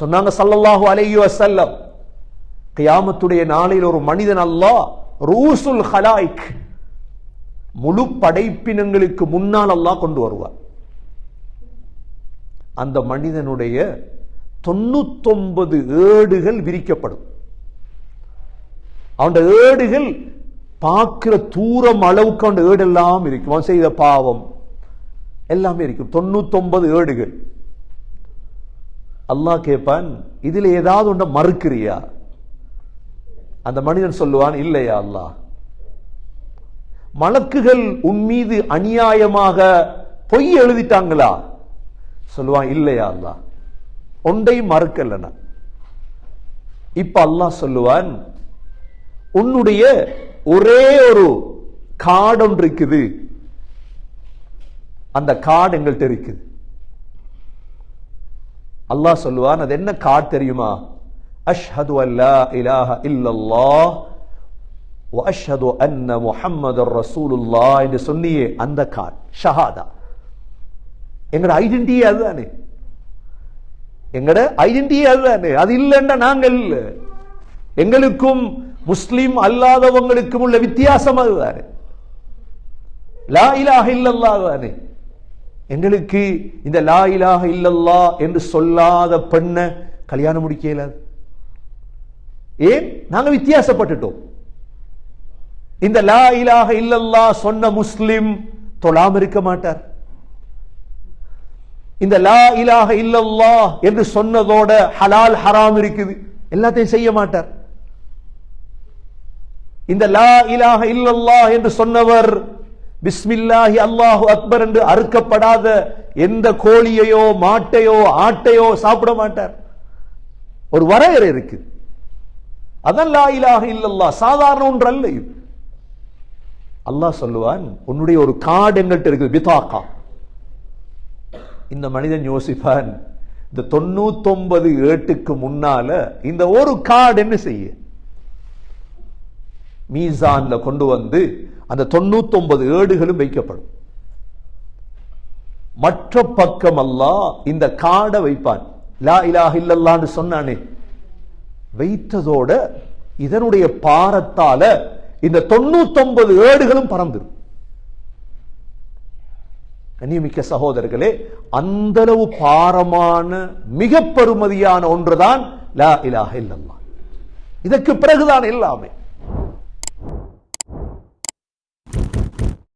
சொன்னாங்க சல்லல்லாஹு அலையு வஸல்லம் கியாமத்துடைய நாளில் ஒரு மனிதன் அல்லாஹ் ரூசுல் ஹலாய்க் முழு படைப்பினங்களுக்கு முன்னால் அல்லாஹ் கொண்டு வருவார். அந்த மனிதனுடைய தொண்ணூத்தொன்பது ஏடுகள் விரிக்கப்படும். அவன் ஏடுகள் பார்க்கிற தூரம் அளவுக்கு அவன் ஏடெல்லாம் இருக்கும். அவன் செய்த பாவம் எல்லாமே இருக்கும். தொண்ணூத்தொன்பது ஏடுகள். அல்லாஹ் கேட்பான் இதுல ஏதாவது ஒன்றை மறுக்கிறியா? அந்த மனிதன் சொல்லுவான் இல்லையா அல்லாஹ். மலக்குகள் உன் மீது அநியாயமாக பொய் எழுதிட்டாங்களா? சொல்லுவான் இல்லையா அல்லாஹ். ஒன்றையும் மறுக்கலனா இப்ப அல்லாஹ் சொல்லுவான் உன்னுடைய ஒரே ஒரு காடு ஒன்று இருக்குது. அந்த காடு எங்கள்கிட்ட இருக்குது. அல்லாஹ் சொல்லுவான் அது என்ன கார்டு தெரியுமா? அஷ்ஹது அல்லா இலாஹ இல்லல்லாஹ் வ அஷ்ஹது அன்ன முஹம்மது ரசூலுல்லா என்று சொன்னியே அந்த கார்டு ஷஹாதா. எங்கட ஐடென்டிட்டி அதுதானே? எங்கட ஐடென்டிட்டி அதுதானே? அது இல்லைன்னா நாங்கள் எங்களுக்கும் முஸ்லீம் அல்லாதவங்களுக்கும் உள்ள வித்தியாசம் அதுதானே? லா இலாஹ இல்லல்லா தானே? எங்களுக்கு இந்த லா இலாக இல்லல்லா என்று சொல்லாத பெண்ணை கல்யாணம் முடிக்க இயலாது ஏன்? நாங்க வித்தியாசப்பட்டுட்டோம். இந்த லா இலாக இல்லல்லா சொன்ன முஸ்லிம் தொழாம இருக்க மாட்டார். இந்த லா இலாஹ இல்லல்லா என்று சொன்னதோட ஹலால் ஹராம் இருக்குது. எல்லாத்தையும் செய்ய மாட்டார். இந்த லா இலாஹ இல்லல்லா என்று சொன்னவர் பிஸ்மில்லாஹி அல்லாஹு அக்பர் என்று அறுக்கப்படாத எந்த கோழியையோ மாட்டையோ ஆட்டையோ சாப்பிட மாட்டார். ஒரு வரையறை இருக்கு. அதான் லா இலாஹ இல்லல்லா சாதாரண ஒன்று அல்ல இது. அல்லாஹ் சொல்லுவான் உன்னுடைய ஒரு கார்டு எங்கள்கிட்ட இருக்குது பிதாக்கா. இந்த மனிதன் யோசிப்பான் இந்த தொண்ணூத்தொன்பது ஏட்டுக்கு முன்னால இந்த ஒரு கார்டு என்ன செய்ய மீசான்ல கொண்டு வந்து அந்த தொண்ணூத்தொன்பது ஏடுகளும் வைக்கப்படும். மற்ற பக்கம் அல்லாஹ் இந்த காடை வைப்பான். லா இலாஹ இல்லல்லான்னு சொன்னானே. வைத்ததோட இதனுடைய பாரத்தால இந்த தொண்ணூத்தொன்பது ஏடுகளும் பறந்துடும் கண்ணியமிக்க சகோதரர்களே அந்தளவு பாரமான மிக பெருமதியான ஒன்றுதான் லா இலாஹ இல்லல்லா. இதற்கு பிறகுதான் எல்லாமே.